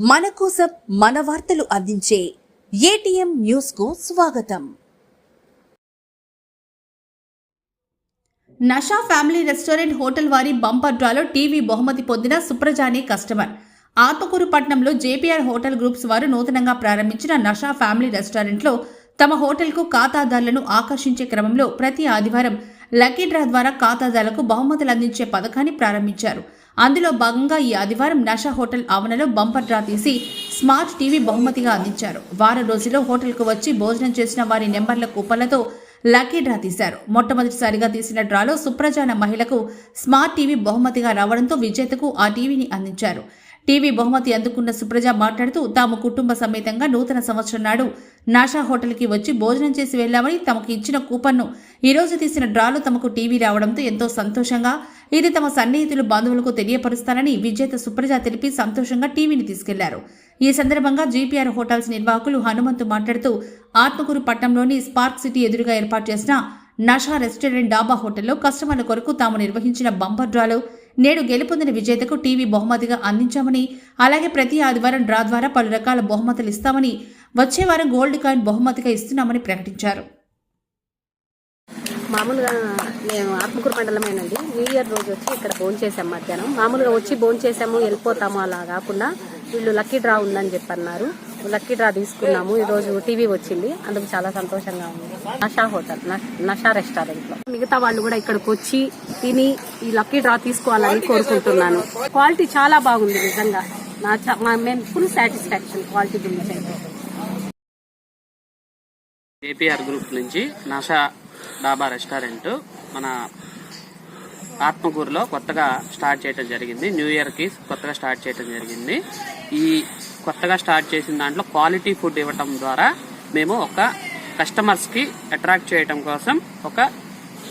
మన కోసం మన వార్తలు అందించే ఏటీఎం న్యూస్కు స్వాగతం. నషా ఫ్యామిలీ రెస్టారెంట్ హోటల్ వారి బంపర్ డ్రాలో టీవీ బహుమతి పొందిన సుప్రజాని కస్టమర్. ఆత్మకూరు పట్టణంలో జేపీఆర్ హోటల్ గ్రూప్స్ వారు నూతనంగా ప్రారంభించిన నషా ఫ్యామిలీ రెస్టారెంట్లో తమ హోటల్కు ఖాతాదారులను ఆకర్షించే క్రమంలో ప్రతి ఆదివారం లక్కీ డ్రా ద్వారా ఖాతాదారులకు బహుమతులు అందించే పథకాన్ని ప్రారంభించారు. అందులో భాగంగా ఈ ఆదివారం నషా హోటల్ ఆవరణలో బంపర్ డ్రా తీసి స్మార్ట్ టీవీ బహుమతిగా అందించారు. వారం రోజుల్లో హోటల్కు వచ్చి భోజనం చేసిన వారి నెంబర్ల కూపన్లతో లక్కీ డ్రా తీశారు. మొట్టమొదటిసారిగా తీసిన డ్రాలో సుప్రజాన మహిళకు స్మార్ట్ టీవీ బహుమతిగా రావడంతో విజేతకు ఆ టీవీని అందించారు. టీవీ బహుమతి అందుకున్న సుప్రజ మాట్లాడుతూ తాము కుటుంబ సమేతంగా నూతన సంవత్సరం నాడు నాషా హోటల్కి వచ్చి భోజనం చేసి వెళ్ళామని తమకు ఇచ్చిన కూపన్ను ఈరోజు తీసిన డ్రాలో తమకు టీవీ రావడంతో ఎంతో సంతోషంగా ఇది తమ సన్నిహితులు బంధువులకు తెలియపరుస్తానని విజేత సుప్రజ తెలిపి సంతోషంగా టీవీని తీసుకెళ్ళారు. ఈ సందర్భంగా జీపీఆర్ హోటల్స్ నిర్వాహకులు హనుమంతు మాట్లాడుతూ ఆత్మకూరు పట్టణంలోని స్పార్క్ సిటీ ఎదురుగా ఏర్పాటు చేసిన నషా రెస్టారెంట్ డాబా హోటల్లో కస్టమర్ల కొరకు తాము నిర్వహించిన బంపర్ డ్రాలో నేడు గెలుపొందిన విజేతకు టీవీ బహుమతిగా అందించామని అలాగే ప్రతి ఆదివారం డ్రా ద్వారా పలు రకాల బహుమతులు ఇస్తామని వచ్చే వారం గోల్డ్ కాయిన్ బహుమతిగా ఇస్తున్నామని ప్రకటించారు. మామూలుగా మేము ఆత్మకూరు మండలమేనండి. న్యూ ఇయర్ రోజు వచ్చి ఇక్కడ భోజనం చేసాం మధ్యాహ్నం. మామూలుగా వచ్చి భోజనం చేసాము వెళ్ళిపోతాము అలా కాకుండా వీళ్ళు లక్కీ డ్రా ఉందని చెప్పి అన్నారు లక్కీ డ్రా తీసుకున్నాము. ఈ రోజు టీవీ వచ్చింది. అందుకు చాలా సంతోషంగా ఉంది. నషా హోటల్ నషా రెస్టారెంట్లో మిగతా వాళ్ళు కూడా ఇక్కడికి వచ్చి తిని ఈ లక్కీ డ్రా తీసుకోవాలని కోరుకుంటున్నాను. క్వాలిటీ చాలా బాగుంది నిజంగా. నా మేము ఫుల్ సాటిస్ఫాక్షన్ క్వాలిటీ గురించి ఏపీఆర్ గ్రూప్ నుంచి నషా డాబా రెస్టారెంట్ మన ఆత్మకూరులో కొత్తగా స్టార్ట్ చేయడం జరిగింది. న్యూ ఇయర్కి కొత్తగా స్టార్ట్ చేయడం జరిగింది. ఈ కొత్తగా స్టార్ట్ చేసిన దాంట్లో క్వాలిటీ ఫుడ్ ఇవ్వటం ద్వారా మేము ఒక కస్టమర్స్కి అట్రాక్ట్ చేయటం కోసం ఒక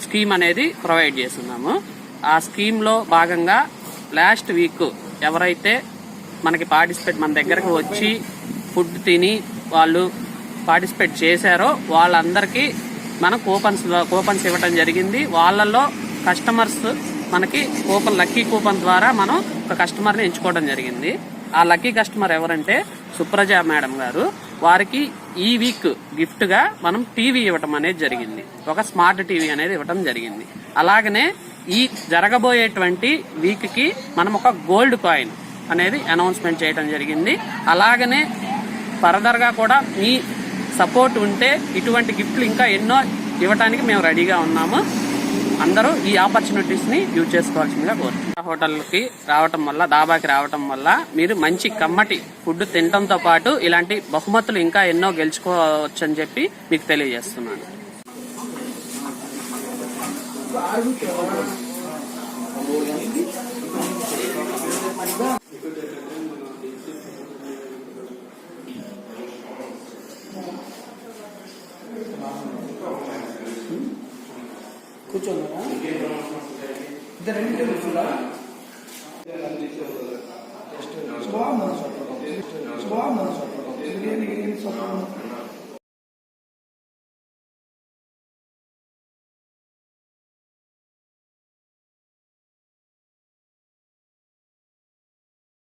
స్కీమ్ అనేది ప్రొవైడ్ చేస్తున్నాము. ఆ స్కీమ్లో భాగంగా లాస్ట్ వీక్ ఎవరైతే మనకి పార్టిసిపేట్ మన దగ్గరకు వచ్చి ఫుడ్ తిని వాళ్ళు పార్టిసిపేట్ చేశారో వాళ్ళందరికీ మనం కూపన్స్ కూపన్స్ ఇవ్వటం జరిగింది. వాళ్ళల్లో కస్టమర్స్ మనకి కూపన్ లక్కీ కూపన్ ద్వారా మనం ఒక కస్టమర్ని ఎంచుకోవడం జరిగింది. ఆ లక్కీ కస్టమర్ ఎవరంటే సుప్రజ మేడం గారు. వారికి ఈ వీక్ గిఫ్ట్గా మనం టీవీ ఇవ్వటం అనేది జరిగింది. ఒక స్మార్ట్ టీవీ అనేది ఇవ్వటం జరిగింది. అలాగనే ఈ జరగబోయేటువంటి వీక్కి మనం ఒక గోల్డ్ కాయిన్ అనేది అనౌన్స్మెంట్ చేయడం జరిగింది. అలాగనే ఫర్దర్గా కూడా మీ సపోర్ట్ ఉంటే ఇటువంటి గిఫ్ట్లు ఇంకా ఎన్నో ఇవ్వటానికి మేము రెడీగా ఉన్నాము. అందరూ ఈ ఆపర్చునిటీస్ని యూజ్ చేసుకోవాల్సిందిగా కోరుతున్నాం. హోటల్కి రావటం వల్ల దాబాకి రావటం వల్ల మీరు మంచి కమ్మటి ఫుడ్ తినడంతో పాటు ఇలాంటి బహుమతులు ఇంకా ఎన్నో గెలుచుకోవచ్చు అని చెప్పి మీకు తెలియజేస్తున్నాను. కూర్చోన్నారా ఇద్దరు రెండు తెలుసులా బాగుంది బాగుంది బిర్యానీ గిర్యానీ సూపర్